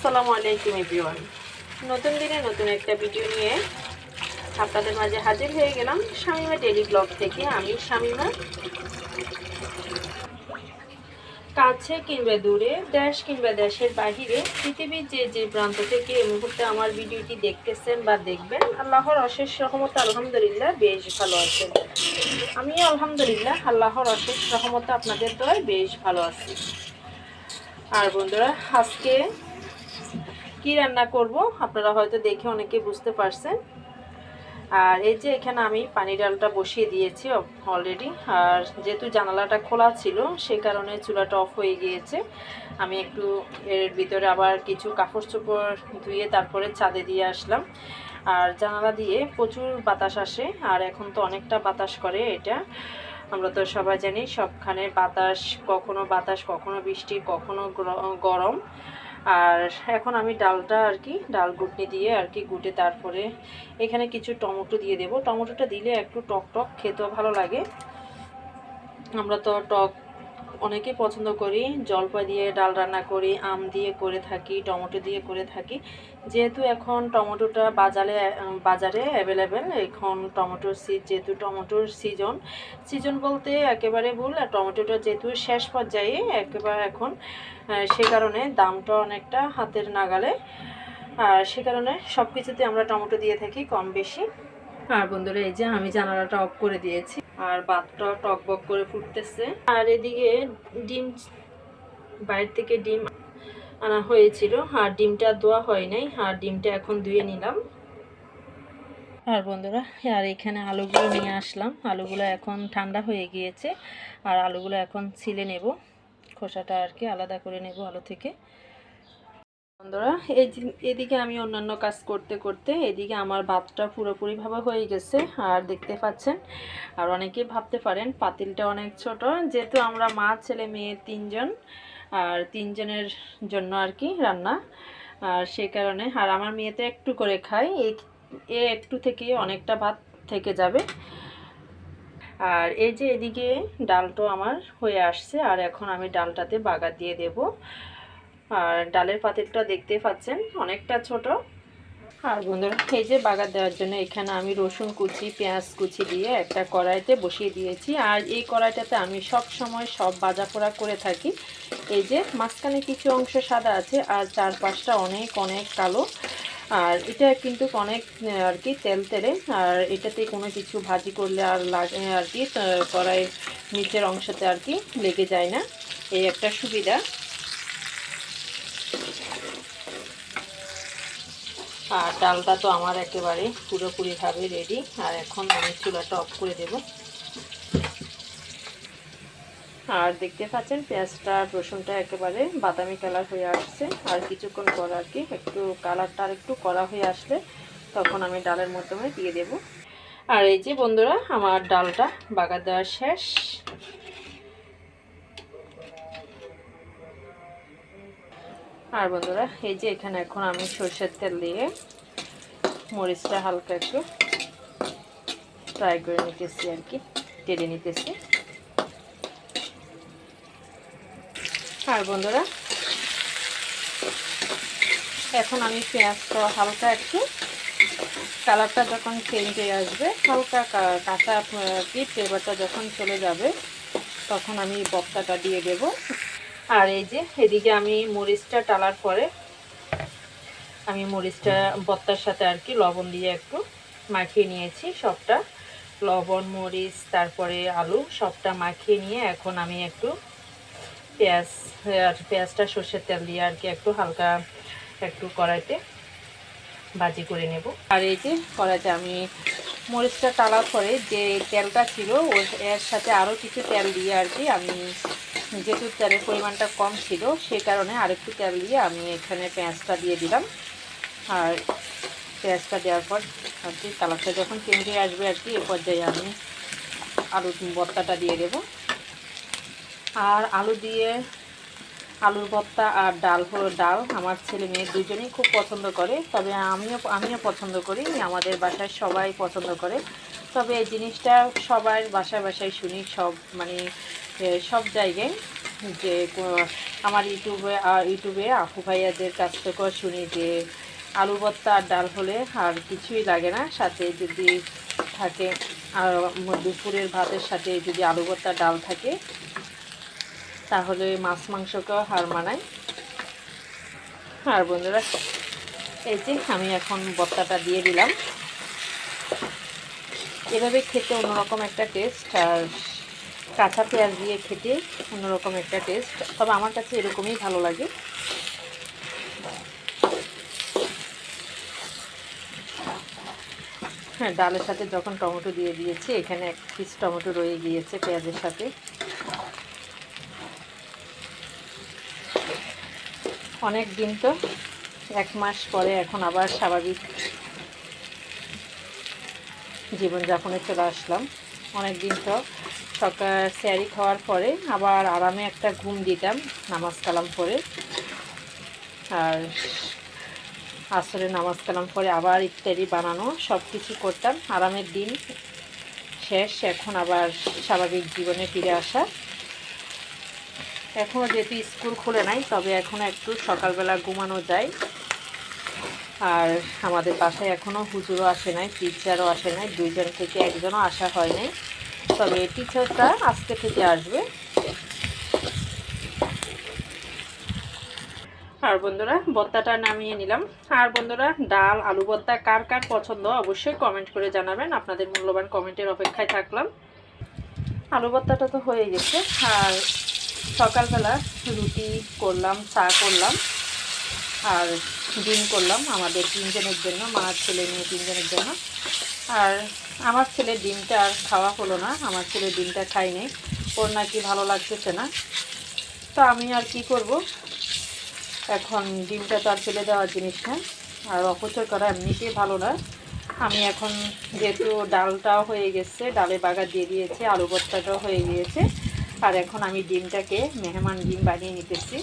আসসালামু আলাইকুম এভরিওয়ান। নতুন দিনে নতুন একটা ভিডিও নিয়ে আপনাদের মাঝে হাজির হয়ে গেলাম শামিমা ডেলি ব্লগ থেকে। আমি শামিমা। কাছে কিংবা দূরে, দেশ কিংবা দেশের বাহিরে, পৃথিবীর যে যে প্রান্ত থেকে এই মুহূর্তে আমার ভিডিওটি দেখতেছেন বা দেখবেন, আল্লাহর অশেষ রহমত আলহামদুলিল্লাহ বেশ ভালো আছেন আমি আলহামদুলিল্লাহ আল্লাহর অশেষ রহমত আপনাদের দয় বেশ ভালো আছি। আর বন্ধুরা, আজকে কি রান্না করব, আপনারা হয়তো দেখে অনেকে বুঝতে পারছেন। আর এই যে এখানে আমি পানি ডালটা বসিয়ে দিয়েছি অলরেডি আর যেহেতু জানালাটা খোলা ছিল, সে কারণে চুলাটা অফ হয়ে গিয়েছে। আমি একটু এর ভিতরে আবার কিছু কাপড় চোপড় ধুয়ে তারপরে ছাদে দিয়ে আসলাম। আর জানালা দিয়ে প্রচুর বাতাস আসে, আর এখন তো অনেকটা বাতাস করে এটা। আমরা তো সবাই জানি সবখানে বাতাস, কখনো বাতাস, কখনো বৃষ্টি, কখনো গ্র- গরম। আর এখন আমি ডালটা আর কি, ডাল গুটনি দিয়ে আর কি গুটে তারপরে এখানে কিছু টমেটো দিয়ে দেব। টমেটোটা দিলে একটু টক টক খেতেও ভালো লাগে। আমরা তো টক অনেকে পছন্দ করি। জলপাই দিয়ে ডাল রান্না করি, আম দিয়ে করে থাকি, টমেটো দিয়ে করে থাকি। যেহেতু এখন টমেটোটা বাজারে বাজারে অ্যাভেলেবেল এখন টমেটোর সিজ যেহেতু টমেটোর সিজন সিজন বলতে একেবারে ভুল, আর টমেটোটা যেহেতু শেষ পর্যায়ে, একেবারে এখন সে কারণে দামটা অনেকটা হাতের নাগালে, আর সে কারণে সব কিছুতে আমরা টমেটো দিয়ে থাকি কম বেশি। আর বন্ধুরা, এই যে আমি জানালাটা অফ করে দিয়েছি, আর ভাতটা টক বক করে ফুটতেছে। আর এদিকে ডিম, বাইরে থেকে ডিম আনা হয়েছিল। আর ডিমটা ধোয়া হয় নাই। আর ডিমটা এখন ধুয়ে নিলাম। আর বন্ধুরা, আর এখানে আলুগুলো নিয়ে আসলাম। আলুগুলো এখন ঠান্ডা হয়ে গিয়েছে। আর আলুগুলো এখন ছিলে নেব। খোসাটা আর কি আলাদা করে নেব আলু থেকে। বন্ধুরা, এই এদিকে আমি অন্যান্য কাজ করতে করতে এদিকে আমার ভাতটা পুরোপুরিভাবে হয়ে গেছে। আর দেখতে পাচ্ছেন, আর অনেকেই ভাবতে পারেন, পাতিলটা অনেক ছোট। যেহেতু আমরা মা, ছেলে, মেয়ে তিনজন আর তিনজনের জন্য আর কি রান্না। আর সেই কারণে, আর আমার মেয়েতে একটু করে খায়, এ একটু থেকে অনেকটা ভাত থেকে যাবে। আর এই যে এদিকে ডালটো আমার হয়ে আসছে, আর এখন আমি ডালটাতে বাগার দিয়ে দেব। আর ডালের পাতিলটা দেখতে পাচ্ছেন, অনেকটা ছোট। আর বন্ধুরা, এই যে বাগার দেওয়ার জন্য এখানে আমি রসুন কুচি, পেঁয়াজ কুচি দিয়ে একটা কড়াইতে বসিয়ে দিয়েছি। আর এই কড়াইটাতে আমি সব সময় সব ভাজা পোড়া করে থাকি। এই যে মাঝখানে কিছু অংশ সাদা আছে আর চারপাশটা অনেক অনেক কালো। আর এটা কিন্তু অনেক, আর কি, তেল তেলে। আর এটাতে কোনো কিছু ভাজি করলে আর লাগে, আর কি কড়াইয়ের নিচের অংশতে আর কি লেগে যায় না। এই একটা সুবিধা। আর ডালটা তো আমার একেবারে পুরোপুরিভাবে রেডি আর এখন আমি চুলাটা অফ করে দেব। আর দেখতে পাচ্ছেন, পেঁয়াজটা আর রসুনটা একেবারে বাদামি কালার হয়ে আসছে। আর কিছুক্ষণ পর আর কি একটু কালারটা আর একটু কড়া হয়ে আসলে তখন আমি ডালের মাধ্যমে দিয়ে দেব। আর এই যে বন্ধুরা, আমার ডালটা বাগা দেওয়া শেষ। আর বন্ধুরা, এই যে এখানে এখন আমি সরষের তেল দিয়ে মরিচটা হালকা একটু ফ্রাই করে নিতেছি আর কি টেলে নিতেছি। আর বন্ধুরা, এখন আমি পেঁয়াজটা হালকা একটু কালারটা যখন চেঞ্জ হয়ে আসবে, হালকা কাঁচা কি ফ্লেভারটা যখন চলে যাবে, তখন আমি বক্তাটা দিয়ে দেব। আর এই যে এদিকে আমি মরিচটা টালার পরে আমি মরিচটা বত্তার সাথে আর কি লবণ দিয়ে একটু মাখিয়ে নিয়েছি সবটা। লবণ, মরিচ, তারপরে আলু সবটা মাখিয়ে নিয়ে এখন আমি একটু পেঁয়াজ, আর পেঁয়াজটা সর্ষের তেল দিয়ে আর কি একটু হালকা একটু কড়াইতে ভাজি করে নেব। আর এই যে কড়াইতে আমি মরিচটা টালার পরে যে তেলটা ছিল, ওর এর সাথে আরও কিছু তেল দিয়ে আর কি আমি যেহেতু তেলের পরিমাণটা কম ছিল সে কারণে আরেকটু তেল দিয়ে আমি এখানে পেঁয়াজটা দিয়ে দিলাম। আর পেঁয়াজটা দেওয়ার পর আর কি কালারটা যখন কেমনি আসবে আর কি, এ পর্যায়ে আমি আলু বত্তাটা দিয়ে দেব। আর আলু দিয়ে আলুর ভর্তা আর ডাল হলো ডাল। আমার ছেলে মেয়ে দুজনেই খুব পছন্দ করে, তবে আমিও আমিও পছন্দ করি, আমাদের বাসায় সবাই পছন্দ করে। তবে এই জিনিসটা সবার বাসায় বাসায় শুনি, সব মানে সব জায়গায় যে আমার ইউটিউবে আর ইউটিউবে আপু ভাইয়াদের কাছ থেকেও শুনি যে, আলু ভর্তা আর ডাল হলে আর কিছুই লাগে না। সাথে যদি থাকে আর দুপুরের ভাতের সাথে যদি আলু ভর্তা, ডাল থাকে তাহলে মাছ, মাংসকেও হার মানায়। আর বন্ধুরা, এই যে আমি এখন ভর্তাটা দিয়ে দিলাম। এভাবে খেতে অন্যরকম একটা টেস্ট আর কাঁচা পেঁয়াজ দিয়ে খেতে অন্যরকম একটা টেস্ট তবে আমার কাছে এরকমই ভালো লাগে। হ্যাঁ ডালের সাথে যখন টমেটো দিয়ে দিয়েছি, এখানে এক পিস টমেটো রয়ে গিয়েছে পেঁয়াজের সাথে। অনেক দিন তো, এক মাস পরে এখন আবার স্বাভাবিক জীবনযাপনে চলে আসলাম। অনেক দিন তো সকাল স্যারি খাওয়ার পরে আবার আরামে একটা ঘুম দিতাম, নামাজ কালাম পরে আর আসরে নামাজ কালাম পরে আবার ইত্যাদি বানানো সব কিছু করতাম। আরামের দিন শেষ, এখন আবার স্বাভাবিক জীবনে ফিরে আসা। এখনও যেহেতু স্কুল খুলে নাই, তবে এখন একটু সকালবেলা ঘুমানো যায়। আর আমাদের বাসায় এখনও হুজুরও আসে নাই টিচারও আসে নাই, দুইজন থেকে একজনও আসা হয় নাই। তবে টিচারটা আজকে থেকে আসবে। আর বন্ধুরা ভর্তাটা নামিয়ে নিলাম। আর বন্ধুরা, ডাল, আলু ভর্তা কার কার পছন্দ অবশ্যই কমেন্ট করে জানাবেন। আপনাদের মূল্যবান কমেন্টের অপেক্ষায় থাকলাম। আলু ভর্তাটা তো হয়ে গেছে। আর সকালবেলা রুটি করলাম, চা করলাম আর ডিম করলাম, আমাদের তিনজনের জন্য, মা, ছেলে মেয়ে তিনজনের জন্য। আর আমার ছেলে ডিমটা আর খাওয়া হলো না, আমার ছেলে ডিমটা খাই খাইনি ওর নাকি ভালো লাগতেছে না। তো আমি আর কি করব? এখন ডিমটা তো আর ফেলে দেওয়ার জিনিস না, আর অপচয় করা এমনিতেই ভালো না। আমি এখন যেহেতু ডালটাও হয়ে গেছে, ডালে বাগার দিয়ে দিয়েছি, আলু ভর্তাটাও হয়ে গিয়েছে আর এখন আমি ডিমটাকে মেহমান ডিম বানিয়ে নিতেছি।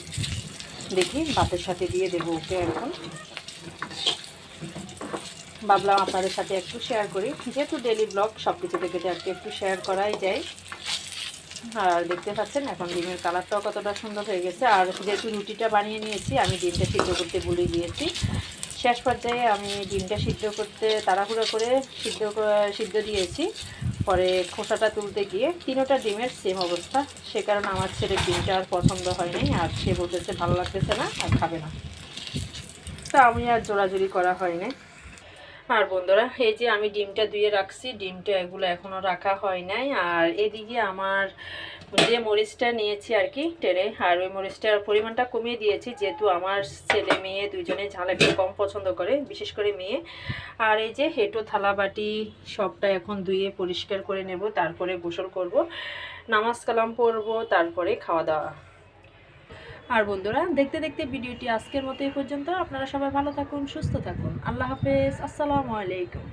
দেখি ভাতের সাথে দিয়ে দেবো ওকে এখন। ভাবলাম আপনাদের সাথে একটু শেয়ার করি। যেহেতু ডেলি ব্লগ সব কিছু থেকে একটু একটু শেয়ার করাই যায়। আর দেখতে পাচ্ছেন, এখন ডিমের কালারটাও কতটা সুন্দর হয়ে গেছে। আর যেহেতু রুটিটা বানিয়ে নিয়েছি, আমি ডিমটা সিদ্ধ করতে ভুলে দিয়েছি শেষ পর্যায়ে আমি ডিমটা সিদ্ধ করতে, তাড়াহুড়ো করে সিদ্ধ সিদ্ধ দিয়েছি। পরে খোসাটা তুলতে গিয়ে তিনোটা ডিমের সেম অবস্থা। সে কারণে আমার ছেলে ডিমটা আর পছন্দ হয়নি আর সে বলতেছে, ভালো লাগতেছে না আর খাবে না। তা আমি আর জোড়াজুড়ি করা হয়নি। আর বন্ধুরা, এই যে আমি ডিমটা ধুয়ে রাখছি, ডিমটা এগুলো এখনও রাখা হয় নাই। আর এদিকে আমার যে মরিচটা নিয়েছি আর কি টেরে আর ওই মরিচটার পরিমাণটা কমিয়ে দিয়েছি, যেহেতু আমার ছেলে মেয়ে দুজনে ঝাল একটু কম পছন্দ করে, বিশেষ করে মেয়ে। আর এই যে হেঁটো থালা বাটি সবটা এখন ধুয়ে পরিষ্কার করে নেব, তারপরে গোসল করব, নামাজ কালাম পড়ব, তারপরে খাওয়া দাওয়া। আর বন্ধুরা, দেখতে দেখতে ভিডিওটি আজকের মতো এই পর্যন্ত। আপনারা সবাই ভালো থাকুন, সুস্থ থাকুন। আল্লাহ হাফেজ। আসসালামু আলাইকুম।